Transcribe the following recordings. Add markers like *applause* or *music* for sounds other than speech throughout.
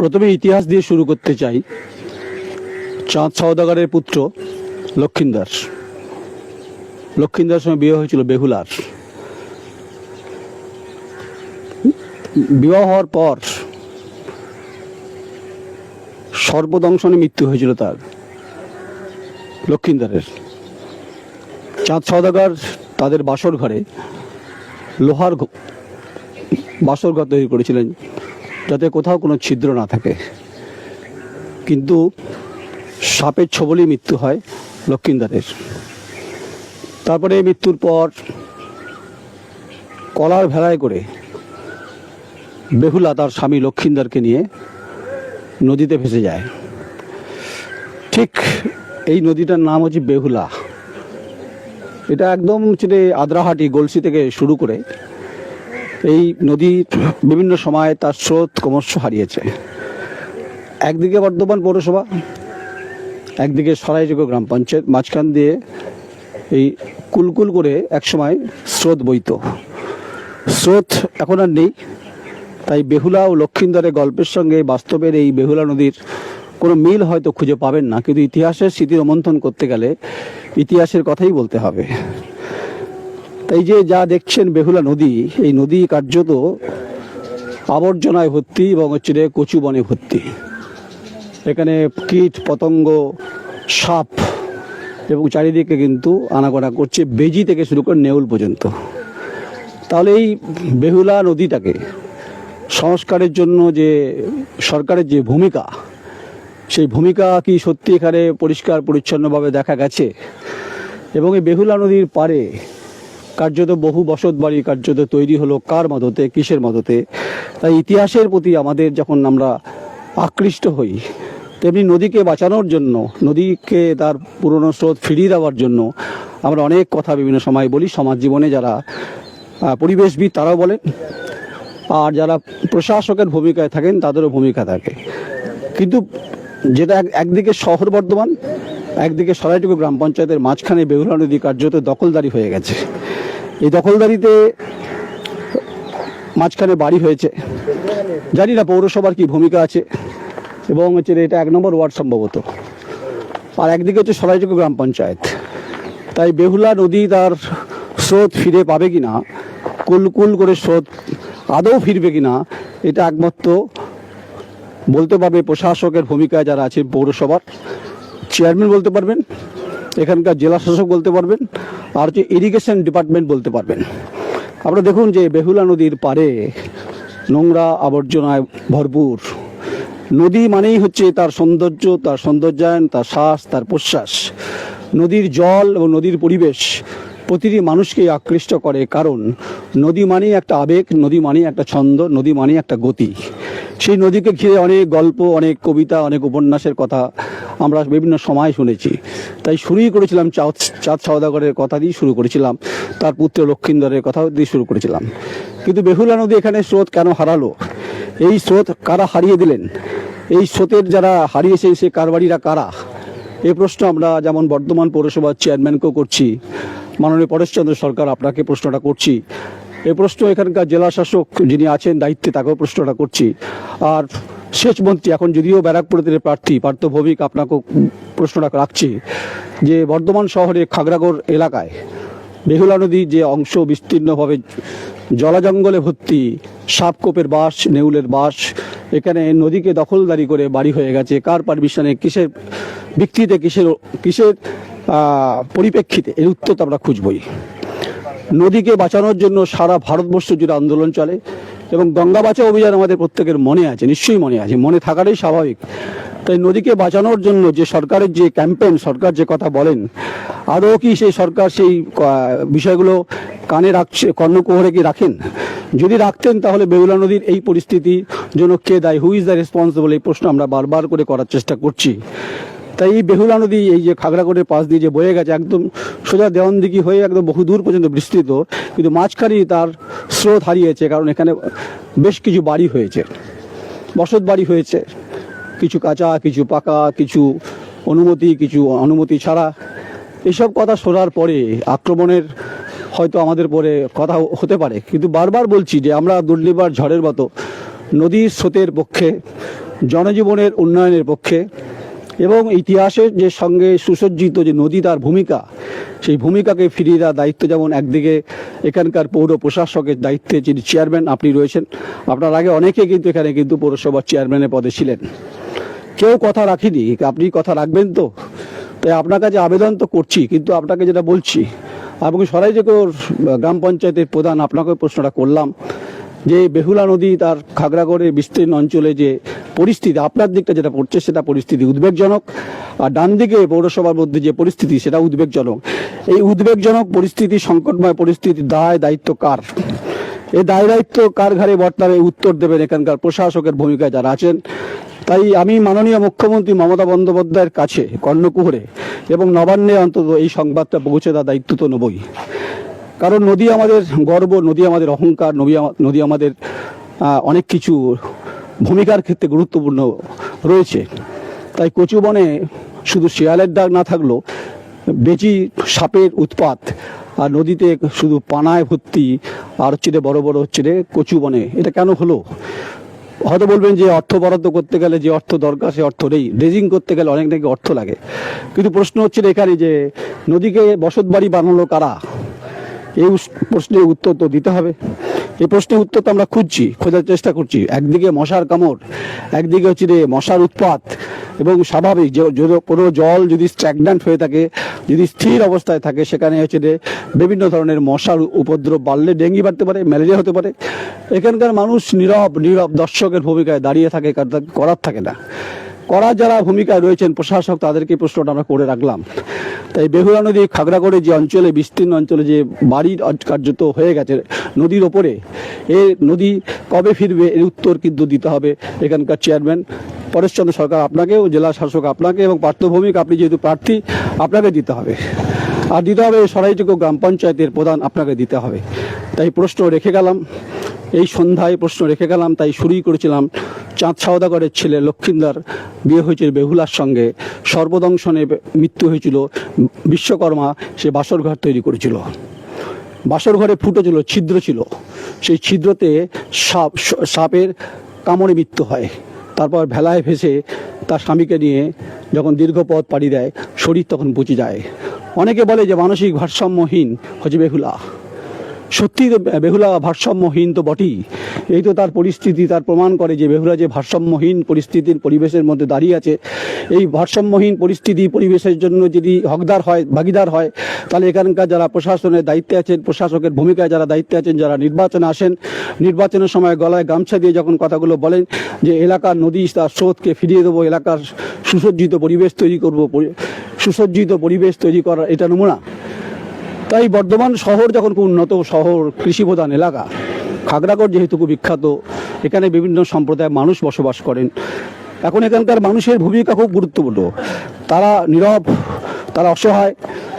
প্রথমে ইতিহাস দিয়ে শুরু করতে চাই। চাঁদ সওদাগরের পুত্র লক্ষিন্দার। লক্ষিন্দার সময় বিয়ে হয়েছিল বেহুলার। বিবাহ হওয়ার পর সর্বদংশনে মৃত্যু হয়েছিল তার, লক্ষিন্দারের। চাঁদ সওদাগর তাদের বাসর ঘরে লোহার বাসর ঘর তৈরি করেছিলেন। কোথাও কোনো ছিদ্র না থাকে। কিন্তু সাপের ছবলেই মৃত্যু হয় লক্ষিন্দারের। তারপরে মৃত্যুর পর কলার ভেলায় করে বেহুলা তার স্বামী লক্ষিন্দারকে নিয়ে নদীতে ভেসে যায়। ঠিক এই নদীটার নাম হচ্ছে বেহুলা। এটা একদম হচ্ছে আদ্রাহাটি গলসি থেকে শুরু করে এই নদী বিভিন্ন সময়ে তার স্রোত ক্রমশ হারিয়েছে। একদিকে বর্ধমান পৌরসভা, একদিকে সরাইযোগ্য গ্রাম পঞ্চায়েত, মাঝখান দিয়ে এই কুলকুল করে একসময় স্রোত বইত। স্রোত এখন আর নেই, তাই বেহুলা ও লক্ষিন্দরের গল্পের সঙ্গে বাস্তবের এই বেহুলা নদীর কোনো মিল হয়তো খুঁজে পাবেন না, কিন্তু ইতিহাসের স্মৃতি রোমন্থন করতে গেলে ইতিহাসের কথাই বলতে হবে। তাই যে যা দেখছেন বেহুলা নদী, এই নদী কার্যত আবর্জনায় ভর্তি এবং হচ্ছে কচু বনে ভর্তি। এখানে কীট, পতঙ্গ, সাপ এবং চারিদিকে কিন্তু আনাগোনা করছে বেজি থেকে শুরু করে নেউল পর্যন্ত। তাহলে এই বেহুলা নদীটাকে সংস্কারের জন্য যে সরকারের যে ভূমিকা, সেই ভূমিকা কি সত্যি এখানে পরিষ্কার, পরিচ্ছন্নভাবে দেখা গেছে? এবং এই বেহুলা নদীর পারে কার্যত বহু বসত বাড়ি কার্যত তৈরি হলো কার মদতে, কিসের মদতে? তাই ইতিহাসের প্রতি আমাদের যখন আমরা আকৃষ্ট হই, তেমনি নদীকে বাঁচানোর জন্য, নদীকে তার পুরনো স্রোত ফিরিয়ে দেওয়ার জন্য আমরা অনেক কথা বিভিন্ন সময় বলি সমাজ জীবনে যারা পরিবেশবিদ তারাও বলেন, আর যারা প্রশাসকের ভূমিকায় থাকেন তাদেরও ভূমিকা থাকে। কিন্তু যেটা এক- একদিকে শহর বর্ধমান, একদিকে সরাইটুকু গ্রাম পঞ্চায়েতের মাঝখানে বেহুলা নদী কার্যত দখলদারি হয়ে গেছে। এই দখলদারিতে মাঝখানে বাড়ি হয়েছে। জানি না পৌরসভার কি ভূমিকা আছে এবং হচ্ছে এটা এক নম্বর ওয়ার্ড সম্ভবত। আর একদিকে হচ্ছে সরাইটুকু গ্রাম পঞ্চায়েত। তাই বেহুলা নদী তার স্রোত ফিরে পাবে কিনা কুলকুল করে স্রোত আদৌ ফিরবে কিনা এটা একমাত্র বলতে পারবে প্রশাসকের ভূমিকায় যারা আছে পৌরসভার। চেয়ারম্যান বলতে পারবেন এখানকার জেলা শাসক বলতে পারবেন, আর হচ্ছে ইরিগেশন ডিপার্টমেন্ট বলতে পারবেন। আপনারা দেখুন যে বেহুলা নদীর পারে নোংরা আবর্জনায় ভরপুর। নদী মানেই হচ্ছে তার সৌন্দর্য, তার সৌন্দর্যায়ন, তার শ্বাস তার প্রশ্বাস। নদীর জল এবং নদীর পরিবেশ প্রতিটি মানুষকেই আকৃষ্ট করে, কারণ নদী মানেই একটা আবেগ, নদী মানেই একটা ছন্দ, নদী মানেই একটা গতি। সেই নদীকে ঘিরে অনেক গল্প, অনেক কবিতা, অনেক উপন্যাসের কথা আমরা বিভিন্ন সময় শুনেছি। তাই শুরুই করেছিলাম চাঁদ চাঁদ সওদাগরের কথা দিয়ে শুরু করেছিলাম। তার পুত্র লক্ষিন্দরের কথা দিয়ে শুরু করেছিলাম। কিন্তু বেহুলা নদী এখানে স্রোত কেন হারালো? এই স্রোত কারা হারিয়ে দিলেন? এই স্রোতের যারা হারিয়েছে সে কারবারিরা কারা? এই প্রশ্ন আমরা যেমন বর্ধমান পৌরসভার চেয়ারম্যানকেও করছি, মাননীয় পরেশচন্দ্র সরকার আপনাকে প্রশ্নটা করছি। এই প্রশ্ন এখানকার জেলা শাসক যিনি আছেন দায়িত্বে, তাকেও প্রশ্নটা করছি। আর সেচ মন্ত্রী, এখন যদিও ব্যারাকপুরে তিনি প্রার্থী, পার্থ ভৌমিক আপনাকেও প্রশ্নটা রাখছি যে বর্ধমান শহরে খাগড়াগড় এলাকায় বেহুলা নদীর যে অংশ বিস্তীর্ণভাবে জলাজঙ্গলে ভর্তি, সাপকোপের বাস, নেউলের বাস, এখানে নদীকে দখলদারি করে বাড়ি হয়ে গেছে। কার পারমিশনে কিসের ভিত্তিতে, কিসের কিসের পরিপ্রেক্ষিতে? এর উত্তর তো আমরা খুঁজবই। নদীকে বাঁচানোর জন্য সারা ভারতবর্ষ জুড়ে আন্দোলন চলে এবং গঙ্গা বাঁচাও অভিযান আমাদের প্রত্যেকের মনে আছে, নিশ্চয়ই মনে আছে। মনে থাকাটাই স্বাভাবিক। তাই নদীকে বাঁচানোর জন্য যে সরকারের যে ক্যাম্পেন সরকার যে কথা বলেন, আদৌ কি সেই সরকার সেই বিষয়গুলো কানে রাখছে, কর্ণকুহরে কি রাখেন? যদি রাখতেন তাহলে বেহুলা নদীর এই পরিস্থিতি জন্য কে দায়ী হু ইজ দ্য রেসপন্সিবল এই প্রশ্ন আমরা বারবার করে করার চেষ্টা করছি। তাই এই বেহুলা নদী, এই যে খাগড়াগড়ের পাশ দিয়ে যে বয়ে গেছে, একদম সোজা দেওয়ানদিঘি হয়ে একদম বহু দূর পর্যন্ত বিস্তৃত, কিন্তু মাঝখানেই তার স্রোত হারিয়েছে, কারণ এখানে বেশ কিছু বাড়ি হয়েছে, বসত বাড়ি হয়েছে, কিছু কাঁচা, কিছু পাকা, কিছু অনুমতি কিছু অনুমতি ছাড়া। এসব কথা শোনার পরে আক্রমণের হয়তো আমাদের পরে কথা হতে পারে, কিন্তু বারবার বলছি যে আমরা দুর্নিবার ঝড়ের মতো নদীর স্রোতের পক্ষে, জনজীবনের উন্নয়নের পক্ষে এবং ইতিহাসের যে সঙ্গে সুসজ্জিত যে নদী তার ভূমিকা, সেই ভূমিকাকে ফিরিয়ে দেওয়ার দায়িত্ব যেমন একদিকে এখানকার পৌর প্রশাসকের দায়িত্বে যিনি চেয়ারম্যান আপনি রয়েছেন, আপনার আগে অনেকে কিন্তু এখানে কিন্তু পৌরসভার চেয়ারম্যানের পদে ছিলেন। কেউ কথা রাখিনি, আপনি কথা রাখবেন তো? তাই আপনার কাছে আবেদন তো করছি, কিন্তু আপনাকে যেটা বলছি এবং সরাইজেকর গ্রাম পঞ্চায়েতের প্রধান আপনাকে প্রশ্নটা করলাম যে বেহুলা নদী তার খাগড়াগড়ের বিস্তীর্ণ অঞ্চলে যে পরিস্থিতি, আপনার দিকটা যেটা পড়ছে সেটা পরিস্থিতি উদ্বেগজনক, আর ডান দিকে পৌরসভার মধ্যে যে পরিস্থিতি সেটা উদ্বেগজনক। এই উদ্বেগজনক পরিস্থিতি, সংকটময় পরিস্থিতি দায়, দায়িত্ব কার? এই দায়, দায়িত্ব কার ঘাড়ে বর্তমানে উত্তর দেবেন এখানকার প্রশাসকের ভূমিকায় যারা আছেন। তাই আমি মাননীয় মুখ্যমন্ত্রী মমতা বন্দ্যোপাধ্যায়ের কাছে কর্ণকুহরে এবং নবান্নে অন্তত এই সংবাদটা পৌঁছে দেওয়ার দায়িত্ব তো নেবই। কারণ নদী আমাদের গর্ব, নদী আমাদের অহংকার, নদী নদী আমাদের অনেক কিছু ভূমিকার ক্ষেত্রে গুরুত্বপূর্ণ রয়েছে। তাই কচু বনে শুধু শিয়ালের ডাক না থাকলেও বেচি সাপের উৎপাত আর নদীতে শুধু পানায় ভর্তি আর হচ্ছে বড় বড় হচ্ছে রে কচু বনে, এটা কেন হলো? হয়তো বলবেন যে অর্থ বরাদ্দ করতে গেলে যে অর্থ দরকার, সে অর্থ নেই। ড্রেজিং করতে গেলে অনেক নাকি অর্থ লাগে। কিন্তু প্রশ্ন হচ্ছে এখানে যে নদীকে বসত বাড়ি বানালো কারা? এই প্রশ্নের উত্তর তো দিতে হবে। এই প্রশ্নের উত্তর তো আমরা খুঁজছি, খোঁজার চেষ্টা করছি। একদিকে মশার কামড়, একদিকে হচ্ছে রে মশার উৎপাত, এবং স্বাভাবিক যে কোনো জল যদি স্ট্যাগন্যান্ট হয়ে থাকে, যদি স্থির অবস্থায় থাকে, সেখানে হচ্ছে যে বিভিন্ন ধরনের মশার উপদ্রব বাড়লে ডেঙ্গি বাড়তে পারে, ম্যালেরিয়া হতে পারে। এখানকার মানুষ নীরব নীরব দর্শকের ভূমিকায় দাঁড়িয়ে থাকে করার থাকে না। করার যারা ভূমিকায় রয়েছেন প্রশাসক, তাদেরকে প্রশ্নটা আমরা করে রাখলাম। তাই বেহুলা নদী, খাগড়াগড়ে যে অঞ্চলে, বিস্তীর্ণ অঞ্চলে যে বাড়ির কার্যত হয়ে গেছে নদীর ওপরে, এ নদী কবে ফিরবে এর উত্তর কিন্তু দিতে হবে এখানকার চেয়ারম্যান। পরেশচন্দ্র সরকার আপনাকেও, জেলা শাসক আপনাকে এবং পার্থভৌমিক, আপনি যেহেতু প্রার্থী, আপনাকে দিতে হবে। আর দিতে হবে সরাইটুকু গ্রাম পঞ্চায়েতের প্রধান আপনাকে দিতে হবে। তাই প্রশ্ন রেখে গেলাম। এই সন্ধ্যায় প্রশ্ন রেখে গেলাম, তাই শুরুই করেছিলাম। চাঁদ সাওদাগরের ছেলে লক্ষিন্দার বিয়ে হয়েছিল বেহুলার সঙ্গে। সর্বদংশনে মৃত্যু হয়েছিল বিশ্বকর্মা, সে বাসর ঘর তৈরি করেছিল। বাসর ঘরে ফুটো ছিল, ছিদ্র ছিল। সেই ছিদ্রতে সাপ, সাপের কামড়ে মৃত্যু হয়। তারপর ভেলায় ভেসে তার স্বামীকে নিয়ে যখন দীর্ঘ পথ পাড়ি দেয়, শরীর তখন বুঝে যায়। অনেকে বলে যে মানসিক ভারসাম্যহীন হচ্ছে বেহুলা। সত্যি বেহুলা ভারসাম্যহীন তো বটেই। এই তো তার পরিস্থিতি, তার প্রমাণ করে যে বেহুলা যে ভারসাম্যহীন পরিস্থিতির পরিবেশের মধ্যে দাঁড়িয়ে আছে, এই ভারসাম্যহীন পরিস্থিতি পরিবেশের জন্য যদি হকদার হয়, ভাগিদার হয়, তাহলে এখানকার যারা প্রশাসনের দায়িত্বে আছেন, প্রশাসকের ভূমিকায় যারা দায়িত্বে আছেন, যারা নির্বাচনে আসেন, নির্বাচনের সময় গলায় গামছা দিয়ে যখন কথাগুলো বলেন যে এলাকার নদী তার স্রোতকে ফিরিয়ে দেবো, এলাকার সুসজ্জিত পরিবেশ তৈরি করব সুসজ্জিত পরিবেশ তৈরি করার এটা নমুনা। তাই বর্ধমান শহর যখন খুব উন্নত শহর, কৃষিপ্রধান এলাকা খাগড়াগড় যেহেতু খুব বিখ্যাত, এখানে বিভিন্ন সম্প্রদায়ের মানুষ বসবাস করেন। এখন এখানকার মানুষের ভূমিকা খুব গুরুত্বপূর্ণ। তারা নীরব, তারা অসহায়,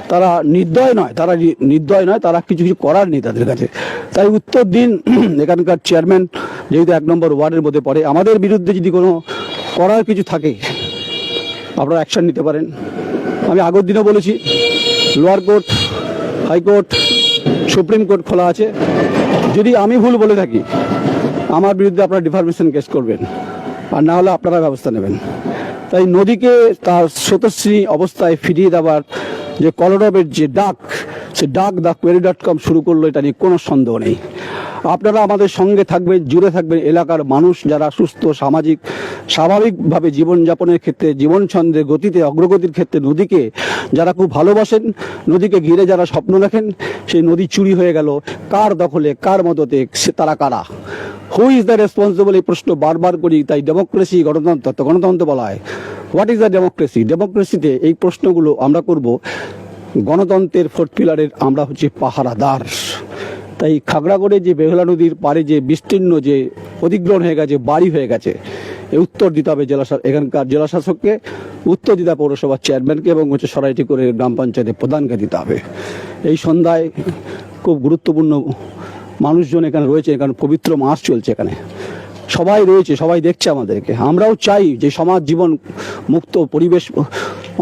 তারা নির্দয় নয়, তারা নির্দয় নয়, তারা কিছু কিছু করার নেই তাদের কাছে। তাই উত্তর দিন *clears throat* এখানকার চেয়ারম্যান যেহেতু এক নম্বর ওয়ার্ডের মধ্যে পড়ে, আমাদের বিরুদ্ধে যদি কোনো করার কিছু থাকে, আপনারা অ্যাকশন নিতে পারেন। আমি আগের দিনও বলেছি, lower court high court supreme court খোলা আছে। যদি আমি ভুল বলে থাকি, আমার বিরুদ্ধে আপনারা ডিফার্মেশন কেস করবেন। আর না হলে আপনারা ব্যবস্থা নেবেন। তাই নদীকে তার স্রোতশ্রী অবস্থায় ফিরিয়ে দেওয়ার যে কলরবের যে ডাক সে ডাক দা কোয়েরি ডট কম শুরু করল, এটা নিয়ে কোনো সন্দেহ নেই। আপনারা আমাদের সঙ্গে থাকবেন, জুড়ে থাকবেন এলাকার মানুষ যারা সুস্থ, সামাজিক, স্বাভাবিকভাবে জীবনযাপনের ক্ষেত্রে, জীবন ছন্দের গতিতে, অগ্রগতির ক্ষেত্রে নদীকে যারা খুব ভালোবাসেন, নদীকে ঘিরে যারা স্বপ্ন দেখেন, সেই নদী চুরি হয়ে গেল। কার দখলে, কার মদতে, সে তারা কারা? হু ইজ দ্য রেসপন্সিবল এই প্রশ্ন বারবার করি, তাই ডেমোক্রেসি গণতন্ত্র গণতন্ত্র বলা হয় হোয়াট ইজ দ্য ডেমোক্রেসি ডেমোক্রেসিতে এই প্রশ্নগুলো আমরা করব। গণতন্ত্রের ফোর্থ পিলারের আমরা হচ্ছে পাহারাদার। তাই খাগড়াগড়ে যে বেহুলা নদীর পাড়ে যে বিস্তীর্ণ যে অধিগ্রহণ হয়ে গেছে, বাড়ি হয়ে গেছে, এ উত্তর দিতে হবে জেলা এখানকার জেলা শাসককে উত্তর দিতে পৌরসভার চেয়ারম্যানকে এবং হচ্ছে সরাইটি করে গ্রাম পঞ্চায়েতের প্রধানকে দিতে হবে। এই সন্ধ্যায় খুব গুরুত্বপূর্ণ মানুষজন এখানে রয়েছে এখানে পবিত্র মাস চলছে এখানে। সবাই রয়েছে, সবাই দেখছে আমাদেরকে। আমরাও চাই যে সমাজ জীবন মুক্ত পরিবেশ,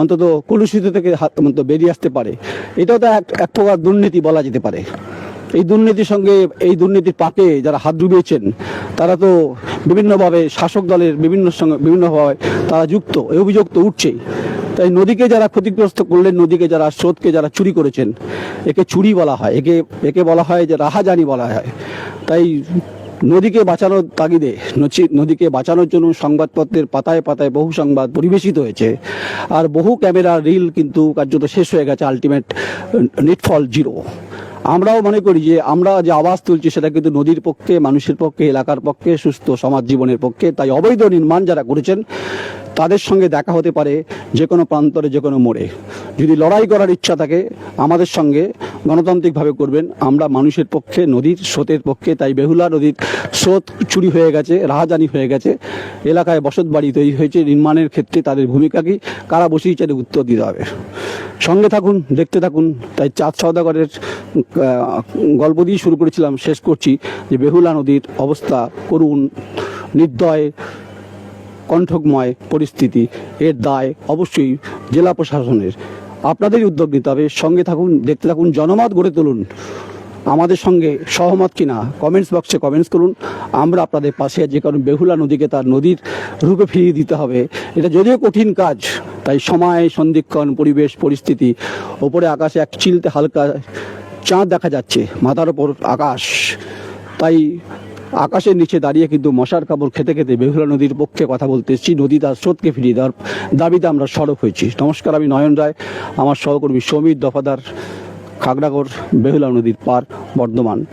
অন্তত কলুষিত থেকে হাত বেরিয়ে আসতে পারে। এটাও তো এক প্রকার দুর্নীতি বলা যেতে পারে। এই দুর্নীতির সঙ্গে এই দুর্নীতির পাকে যারা হাত ডুবিয়েছেন, তারা তো বিভিন্নভাবে শাসক দলের বিভিন্ন সঙ্গে, বিভিন্নভাবে তারা যুক্ত। এই অভিযোগ তো উঠছেই। তাই নদীকে যারা ক্ষতিগ্রস্ত করলেন, নদীকে যারা স্রোতকে যারা চুরি করেছেন, একে চুরি বলা হয়, একে একে বলা হয় যে রাহাজানি বলা হয়। তাই নদীকে বাঁচানোর তাগিদে নদীকে বাঁচানোর জন্য সংবাদপত্রের পাতায় পাতায় বহু সংবাদ পরিবেশিত হয়েছে। আর বহু ক্যামেরা, রিল কিন্তু কার্যত শেষ হয়ে গেছে আলটিমেট, নিটফল জিরো। আমরাও মনে করি যে আমরা যে আওয়াজ তুলছি সেটা কিন্তু নদীর পক্ষে, মানুষের পক্ষে, এলাকার পক্ষে, সুস্থ সমাজ জীবনের পক্ষে। তাই অবৈধ নির্মাণ যারা করেছেন, তাদের সঙ্গে দেখা হতে পারে যে কোনো প্রান্তরে, যে কোনো মোড়ে। যদি লড়াই করার ইচ্ছা থাকে আমাদের সঙ্গে গণতান্ত্রিকভাবে করবেন। আমরা মানুষের পক্ষে, নদীর স্রোতের পক্ষে, তাই বেহুলা নদীর স্রোত চুরি হয়ে গেছে, রাহাজানি হয়ে গেছে। এলাকায় বসত বাড়ি তৈরি হয়েছে, নির্মাণের ক্ষেত্রে তাদের ভূমিকা কি? কারা বসিয়েছে উত্তর দিতে হবে। সঙ্গে থাকুন, দেখতে থাকুন। তাই চাঁদ সওদাগরের গল্প দিয়ে শুরু করেছিলাম, শেষ করছি যে বেহুলা নদীর অবস্থা করুণ নির্দয়, কণ্ঠকময় পরিস্থিতি, এর দায় অবশ্যই জেলা প্রশাসনের। আপনাদেরই উদ্যোগ নিতে হবে। সঙ্গে থাকুন, দেখতে থাকুন, জনমত গড়ে তুলুন। আমাদের সঙ্গে সহমত কিনা, কমেন্টস বক্সে কমেন্টস করুন। আমরা আপনাদের পাশে যে কারণ বেহুলা নদীকে তার নদীর রূপে ফিরিয়ে দিতে হবে। এটা যদিও কঠিন কাজ, তাই সময়, সন্ধিক্ষণ, পরিবেশ, পরিস্থিতি, ওপরে আকাশে এক চিলতে হালকা চাঁদ দেখা যাচ্ছে, মাথার ওপর আকাশ। তাই আকাশের নিচে দাঁড়িয়ে কিন্তু মশার কাপড় খেতে খেতে বেহুলা নদীর পক্ষে কথা বলতে এসেছি। নদী তার স্রোতকে ফিরিয়ে দেওয়ার দাবিতে আমরা সড়ক হয়েছি। নমস্কার, আমি নয়ন রায়। আমার সহকর্মী সমীর দফাদার, খাগড়াগড় বেহুলা নদীর পার, বর্ধমান।